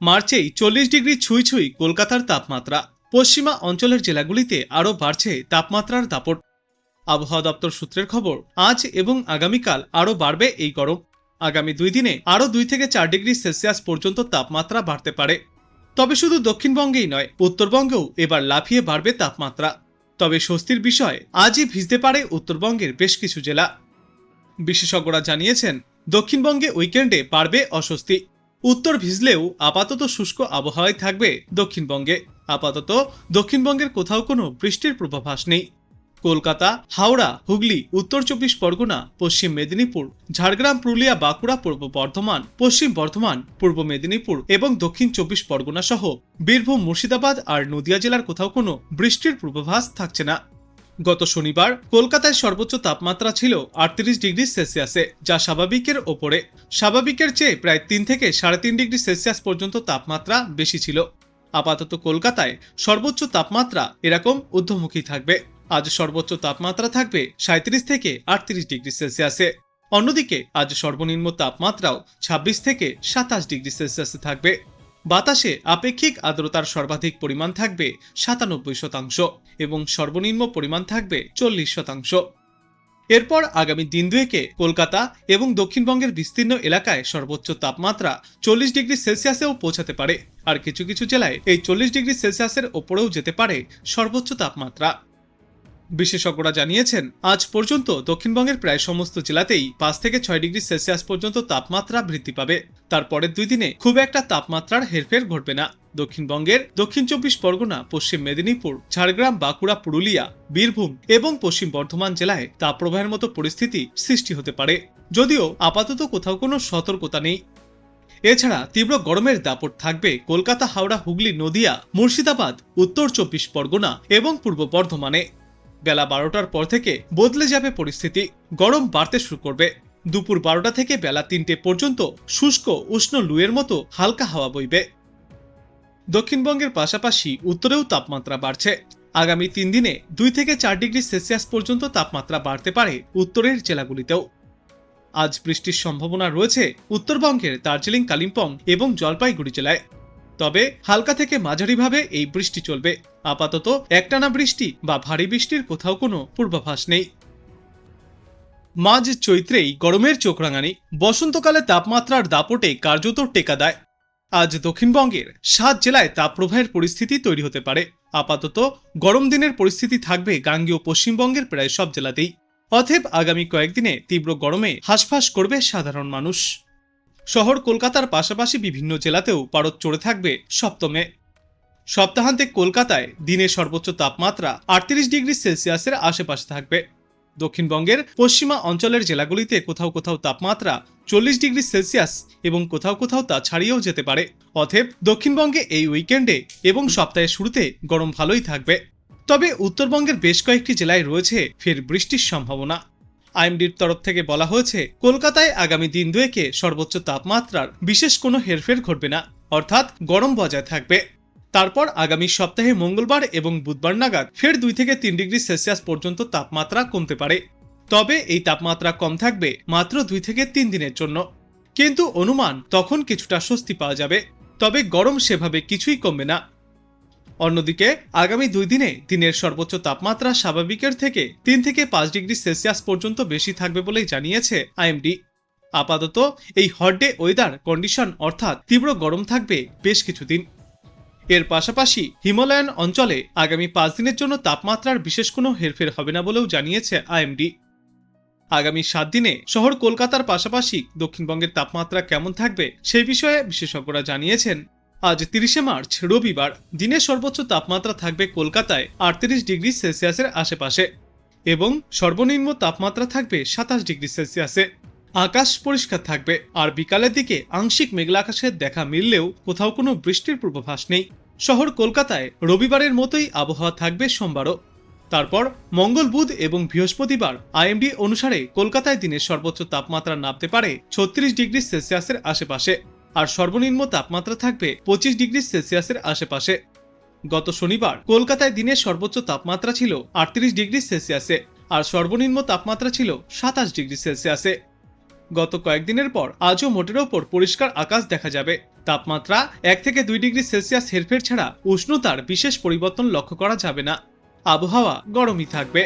মার্চেই চল্লিশ ডিগ্রি ছুঁই ছুঁই কলকাতার তাপমাত্রা। পশ্চিমা অঞ্চলের জেলাগুলিতে আরও বাড়ছে তাপমাত্রার দাপট। আবহাওয়া দপ্তর সূত্রের খবর, আজ এবং আগামীকাল আরও বাড়বে এই গরম। আগামী দুই দিনে আরও দুই থেকে চার ডিগ্রি সেলসিয়াস পর্যন্ত তাপমাত্রা বাড়তে পারে। তবে শুধু দক্ষিণবঙ্গেই নয়, উত্তরবঙ্গেও এবার লাফিয়ে বাড়বে তাপমাত্রা। তবে স্বস্তির বিষয়, আজই ভিজতে পারে উত্তরবঙ্গের বেশ কিছু জেলা। বিশেষজ্ঞরা জানিয়েছেন, দক্ষিণবঙ্গে উইকেন্ডে বাড়বে অস্বস্তি। উত্তর ভিজলেও আপাতত শুষ্ক আবহাওয়ায় থাকবে দক্ষিণবঙ্গে। আপাতত দক্ষিণবঙ্গের কোথাও কোনো বৃষ্টির পূর্বাভাস নেই। কলকাতা, হাওড়া, হুগলি, উত্তর চব্বিশ পরগনা, পশ্চিম মেদিনীপুর, ঝাড়গ্রাম, পুরুলিয়া, বাঁকুড়া, পূর্ব বর্ধমান, পশ্চিম বর্ধমান, পূর্ব মেদিনীপুর এবং দক্ষিণ চব্বিশ পরগনা সহ বীরভূম, মুর্শিদাবাদ আর নদিয়া জেলার কোথাও কোনো বৃষ্টির পূর্বাভাস থাকছে না। গত শনিবার কলকাতায় সর্বোচ্চ তাপমাত্রা ছিল আটত্রিশ ডিগ্রি সেলসিয়াসে, যা স্বাভাবিকের ওপরে। স্বাভাবিকের চেয়ে প্রায় তিন থেকে সাড়ে তিন ডিগ্রি সেলসিয়াস পর্যন্ত তাপমাত্রা বেশি ছিল। আপাতত কলকাতায় সর্বোচ্চ তাপমাত্রা এরকম ঊর্ধ্বমুখী থাকবে। আজ সর্বোচ্চ তাপমাত্রা থাকবে সাঁত্রিশ থেকে আটত্রিশ ডিগ্রি সেলসিয়াসে। অন্যদিকে আজ সর্বনিম্ন তাপমাত্রাও ছাব্বিশ থেকে সাতাশ ডিগ্রি সেলসিয়াসে থাকবে। বাতাসে আপেক্ষিক আর্দ্রতার সর্বাধিক পরিমাণ থাকবে সাতানব্বই শতাংশ এবং সর্বনিম্ন পরিমাণ থাকবে চল্লিশ শতাংশ। এরপর আগামী দিন দুয়েকে কলকাতা এবং দক্ষিণবঙ্গের বিস্তীর্ণ এলাকায় সর্বোচ্চ তাপমাত্রা চল্লিশ ডিগ্রি সেলসিয়াসেও পৌঁছাতে পারে। আর কিছু কিছু জেলায় এই চল্লিশ ডিগ্রি সেলসিয়াসের ওপরেও যেতে পারে সর্বোচ্চ তাপমাত্রা। বিশেষজ্ঞরা জানিয়েছেন, আজ পর্যন্ত দক্ষিণবঙ্গের প্রায় সমস্ত জেলাতেই পাঁচ থেকে ছয় ডিগ্রি সেলসিয়াস পর্যন্ত তাপমাত্রা বৃদ্ধি পাবে। তারপরের দুই দিনে খুব একটা তাপমাত্রার হেরফের ঘটবে না। দক্ষিণবঙ্গের দক্ষিণ চব্বিশ পরগনা, পশ্চিম মেদিনীপুর, ঝাড়গ্রাম, বাঁকুড়া, পুরুলিয়া, বীরভূম এবং পশ্চিম বর্ধমান জেলায় তাপপ্রবাহের মতো পরিস্থিতি সৃষ্টি হতে পারে। যদিও আপাতত কোথাও কোনো সতর্কতা নেই। এছাড়া তীব্র গরমের দাপট থাকবে কলকাতা, হাওড়া, হুগলি, নদিয়া, মুর্শিদাবাদ, উত্তর চব্বিশ পরগনা এবং পূর্ব বর্ধমানে। বেলা বারোটার পর থেকে বদলে যাবে পরিস্থিতি। গরম বাড়তে শুরু করবে। দুপুর বারোটা থেকে বেলা তিনটে পর্যন্ত শুষ্ক, উষ্ণ লুয়ের মতো হালকা হাওয়া বইবে। দক্ষিণবঙ্গের পাশাপাশি উত্তরেও তাপমাত্রা বাড়ছে। আগামী তিন দিনে দুই থেকে চার ডিগ্রি সেলসিয়াস পর্যন্ত তাপমাত্রা বাড়তে পারে উত্তরের জেলাগুলিতেও। আজ বৃষ্টির সম্ভাবনা রয়েছে উত্তরবঙ্গের দার্জিলিং, কালিম্পং এবং জলপাইগুড়ি জেলায়। তবে হালকা থেকে মাঝারিভাবে এই বৃষ্টি চলবে। আপাতত একটানা বৃষ্টি বা ভারী বৃষ্টির কোথাও কোনো পূর্বাভাস নেই। মাঝ চৈত্রেই গরমের চোখ রাঙানি। বসন্তকালে তাপমাত্রার দাপটে কার্যত টেকা দেয়। আজ দক্ষিণবঙ্গের সাত জেলায় তাপপ্রবাহের পরিস্থিতি তৈরি হতে পারে। আপাতত গরম দিনের পরিস্থিতি থাকবে গাঙ্গীয় পশ্চিমবঙ্গের প্রায় সব জেলাতেই। অথেব আগামী কয়েকদিনে তীব্র গরমে হাঁসফাঁস করবে সাধারণ মানুষ। শহর কলকাতার পাশাপাশি বিভিন্ন জেলাতেও পারদ চড়ে থাকবে সপ্তমে। সপ্তাহান্তে কলকাতায় দিনের সর্বোচ্চ তাপমাত্রা আটত্রিশ ডিগ্রি সেলসিয়াসের আশেপাশে থাকবে। দক্ষিণবঙ্গের পশ্চিমা অঞ্চলের জেলাগুলিতে কোথাও কোথাও তাপমাত্রা চল্লিশ ডিগ্রি সেলসিয়াস এবং কোথাও কোথাও তা ছাড়িয়েও যেতে পারে। অথব দক্ষিণবঙ্গে এই উইকেন্ডে এবং সপ্তাহের শুরুতে গরম ভালোই থাকবে। তবে উত্তরবঙ্গের বেশ কয়েকটি জেলায় রয়েছে ফের বৃষ্টির সম্ভাবনা। আইএমডির তরফ থেকে বলা হয়েছে, কলকাতায় আগামী দিন দুয়েকে সর্বোচ্চ তাপমাত্রার বিশেষ কোনো হেরফের ঘটবে না, অর্থাৎ গরম বজায় থাকবে। তারপর আগামী সপ্তাহে মঙ্গলবার এবং বুধবার নাগাদ ফের দুই থেকে তিন ডিগ্রি সেলসিয়াস পর্যন্ত তাপমাত্রা কমতে পারে। তবে এই তাপমাত্রা কম থাকবে মাত্র দুই থেকে তিন দিনের জন্য। কিন্তু অনুমান তখন কিছুটা স্বস্তি পাওয়া যাবে, তবে গরম সেভাবে কিছুই কমবে না। অন্যদিকে, আগামী দুই দিনে দিনের সর্বোচ্চ তাপমাত্রা স্বাভাবিকের থেকে তিন থেকে পাঁচ ডিগ্রি সেলসিয়াস পর্যন্ত বেশি থাকবে বলেই জানিয়েছে আইএমডি। আপাতত এই হট ডে ওয়েদার কন্ডিশন অর্থাৎ তীব্র গরম থাকবে বেশ কিছুদিন। এর পাশাপাশি হিমালয়ান অঞ্চলে আগামী পাঁচ দিনের জন্য তাপমাত্রার বিশেষ কোনো হেরফের হবে না বলেও জানিয়েছে আইএমডি। আগামী সাত দিনে শহর কলকাতার পাশাপাশি দক্ষিণবঙ্গের তাপমাত্রা কেমন থাকবে সেই বিষয়ে বিশেষজ্ঞরা জানিয়েছেন। আজ তিরিশে মার্চ, রবিবার, দিনের সর্বোচ্চ তাপমাত্রা থাকবে কলকাতায় আটত্রিশ ডিগ্রি সেলসিয়াসের আশেপাশে এবং সর্বনিম্ন তাপমাত্রা থাকবে সাতাশ ডিগ্রি সেলসিয়াসে। আকাশ পরিষ্কার থাকবে আর বিকালের দিকে আংশিক মেঘলা আকাশের দেখা মিললেও কোথাও কোনো বৃষ্টির পূর্বাভাস নেই। শহর কলকাতায় রবিবারের মতোই আবহাওয়া থাকবে সোমবারও। তারপর মঙ্গল বুধ এবং বৃহস্পতিবার আইএমডি অনুসারে কলকাতায় দিনের সর্বোচ্চ তাপমাত্রা নামতে পারে ছত্রিশ ডিগ্রি সেলসিয়াসের আশেপাশে। আর সর্বনিম্ন তাপমাত্রা থাকবে পঁচিশ ডিগ্রি সেলসিয়াসের আশেপাশে। গত শনিবার কলকাতায় দিনের সর্বোচ্চ তাপমাত্রা ছিল আটত্রিশ ডিগ্রি সেলসিয়াসে আর সর্বনিম্ন তাপমাত্রা ছিল সাতাশ ডিগ্রি সেলসিয়াসে। গত কয়েকদিনের পর আজও মোটের ওপর পরিষ্কার আকাশ দেখা যাবে। তাপমাত্রা এক থেকে দুই ডিগ্রি সেলসিয়াস হেরফের ছাড়া উষ্ণতার বিশেষ পরিবর্তন লক্ষ্য করা যাবে না। আবহাওয়া গরমই থাকবে।